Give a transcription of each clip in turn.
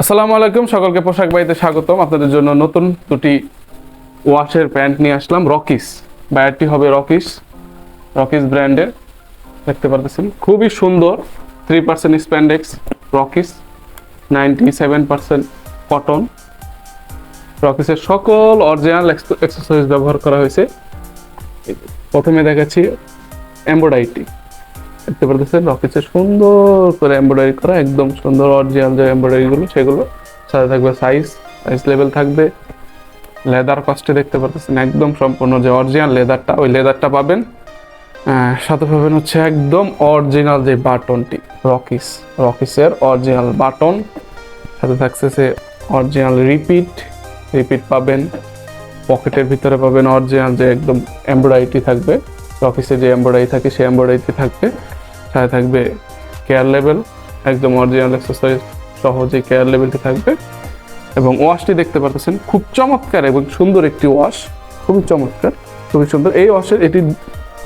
আসসালামু আলাইকুম, সকলকে পোশাক বাড়িতে স্বাগতম। আপনাদের জন্য নতুন দুটি ওয়াশের প্যান্ট নিয়ে আসলাম, রকিস। ব্যাটটি হবে রকিস রকিস ব্র্যান্ডের। দেখতে পারতেছেন, খুবই সুন্দর থ্রি পার্সেন্ট স্প্যান্ডেক্স রকিস নাইনটি সেভেন পার্সেন্ট কটন রকিসের সকল অরিজিনাল এক্সারসাইজ ব্যবহার করা হয়েছে। প্রথমে দেখাচ্ছি এমব্রয়ডারিটি দেখতে পারতেছেন রকেটের সুন্দর করে এমব্রয়ডারি করা, একদম সুন্দর অরিজিনাল যে এমব্রয়ডারিগুলো সেগুলো। সাথে থাকবে সাইজ সাইজ লেভেল থাকবে। লেদার কস্টে দেখতে পারতেছেন, একদম সম্পূর্ণ যে অরিজিনাল লেদারটা ওই লেদারটা পাবেন। সাথে পাবেন হচ্ছে একদম অরিজিনাল যে বাটনটি রকিস রকিসের অরিজিনাল বাটন। সাথে থাকছে সে অরিজিনাল রিপিট রিপিট পাবেন। পকেটের ভিতরে পাবেন অরিজিনাল যে একদম এমব্রয়ডারিটি থাকবে অফিসে যে এমব্রয়ডারি থাকে, সেই এমব্রয়ডারিটি থাকবে। সাথে থাকবে কেয়ার লেভেল একদম অরিজিনাল এক্সারসাইজ সহ যে কেয়ার লেভেলটি থাকবে। এবং ওয়াশটি দেখতে পাচ্ছেন খুব চমৎকার এবং সুন্দর একটি ওয়াশ খুবই চমৎকার, খুবই সুন্দর। এই ওয়াশের এটি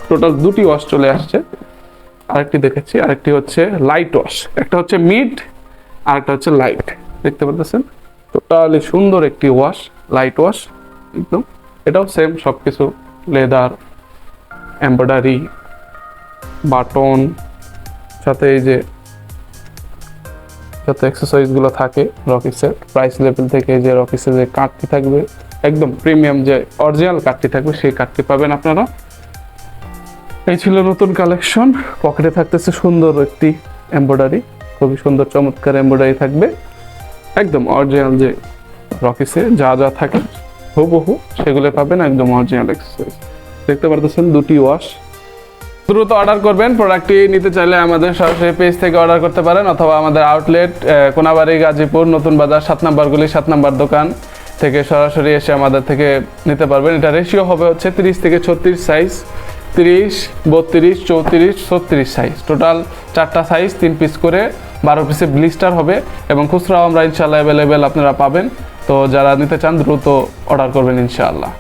টোটাল দুটি ওয়াশ চলে আসছে। আরেকটি দেখেছি আরেকটি হচ্ছে লাইট ওয়াশ একটা হচ্ছে মিড আর একটা হচ্ছে লাইট দেখতে পাচ্ছেন টোটালি সুন্দর একটি ওয়াশ লাইট ওয়াশ একদম। এটাও সেম সব কিছু লেদার এমব্রয়ডারি বাটন সাথে এই যে যত এক্সারসাইজগুলো থাকে রকিসের প্রাইস লেভেল থেকে যে রকিসের যে কার্ডটি থাকবে, একদম প্রিমিয়াম যে অরিজিনাল কার্ডটি থাকবে, সেই কার্ডটি পাবেন আপনারা। এই ছিল নতুন কালেকশন পকেটে থাকতেছে সুন্দর একটি এমব্রয়ডারি খুবই সুন্দর চমৎকার এমব্রয়ডারি থাকবে। একদম অরিজিনাল যে রকিসে যা যা থাকে, হুবহু সেগুলো পাবেন, একদম অরিজিনাল এক্সারসাইজ দেখতে পারতেছেন দুটি ওয়াশ দ্রুত অর্ডার করবেন। প্রোডাক্টটি নিতে চাইলে আমাদের সরাসরি পেজ থেকে অর্ডার করতে পারেন অথবা আমাদের আউটলেট কোনাবাড়ি, গাজীপুর, নতুন বাজার, সাত নম্বর গুলি, সাত নম্বর দোকান থেকে সরাসরি এসে আমাদের থেকে নিতে পারবেন। এটা রেশিও হবে হচ্ছে তিরিশ থেকে ছত্রিশ সাইজ তিরিশ, বত্রিশ, চৌত্রিশ, ছত্রিশ সাইজ টোটাল চারটা সাইজ তিন পিস করে বারো পিসে ব্লিস্টার হবে এবং খুচরাও আমরা ইনশাল্লাহ অ্যাভেলেবেল আপনারা পাবেন। তো যারা নিতে চান দ্রুত অর্ডার করবেন ইনশাআল্লাহ।